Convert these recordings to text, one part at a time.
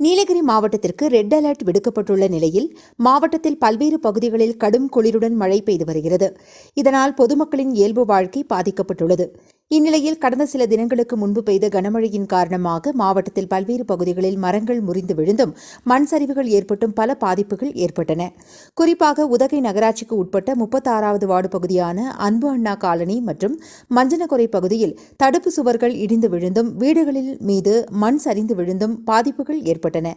நீலகிரி மாவட்டத்திற்கு red alert விடுக்கப்பட்டுள்ள நிலையில் மாவட்டத்தில் பல்வேறு பகுதிகளில் கடும் குளிருடன் மழை பெய்து வருகிறது. இதனால் பொதுமக்களின் இயல்பு வாழ்க்கை பாதிக்கப்பட்டுள்ளது. இந்நிலையில் கடந்த சில தினங்களுக்கு முன்பு பெய்த கனமழையின் காரணமாக மாவட்டத்தில் பல்வேறு பகுதிகளில் மரங்கள் முறிந்து விழுந்தும் மண் சரிவுகள் ஏற்பட்டும் பல பாதிப்புகள் ஏற்பட்டன. குறிப்பாக உதகை நகராட்சிக்கு உட்பட்ட முப்பத்தாறாவது வார்டு பகுதியான அன்பு அண்ணா காலனி மற்றும் மஞ்சனகுறை பகுதியில் தடுப்பு சுவர்கள் இடிந்து விழுந்தும் வீடுகளில் மீது மண் சரிந்து விழுந்தும் பாதிப்புகள் ஏற்பட்டன.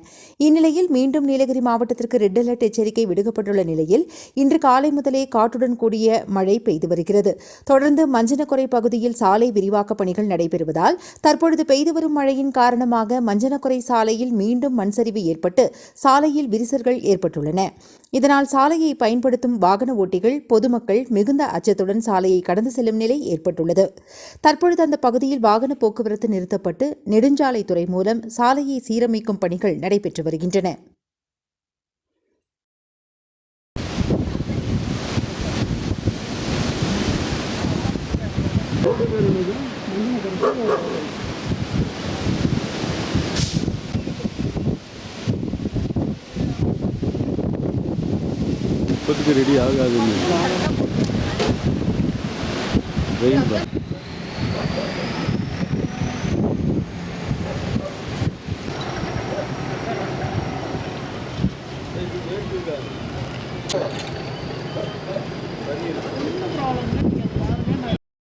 இந்நிலையில் மீண்டும் நீலகிரி மாவட்டத்திற்கு ரெட் அலர்ட் எச்சரிக்கை விடுக்கப்பட்டுள்ள நிலையில் இன்று காலை முதலே காற்றுடன் கூடிய மழை பெய்து வருகிறது. தொடர்ந்து மஞ்சனக்குறை பகுதியில் சாலை விரிவாக்க பணிகள் நடைபெறுவதால் தற்பொழுது பெய்து வரும் மழையின் காரணமாக மஞ்சனக்குறை சாலையில் மீண்டும் மண்சரிவு ஏற்பட்டு சாலையில் விரிசல்கள் ஏற்பட்டுள்ளன. இதனால் சாலையை பயன்படுத்தும் வாகன ஓட்டிகள் பொதுமக்கள் மிகுந்த அச்சத்துடன் சாலையை கடந்து செல்லும் நிலை ஏற்பட்டுள்ளது. தற்பொழுது அந்த பகுதியில் வாகன போக்குவரத்து நிறுத்தப்பட்டு நெடுஞ்சாலைத்துறை மூலம் சாலையை சீரமைக்கும் பணிகள் நடைபெற்று வருகின்றன. இப்போதைக்கு ரெடி ஆகாதுன்னு வெயில் தான்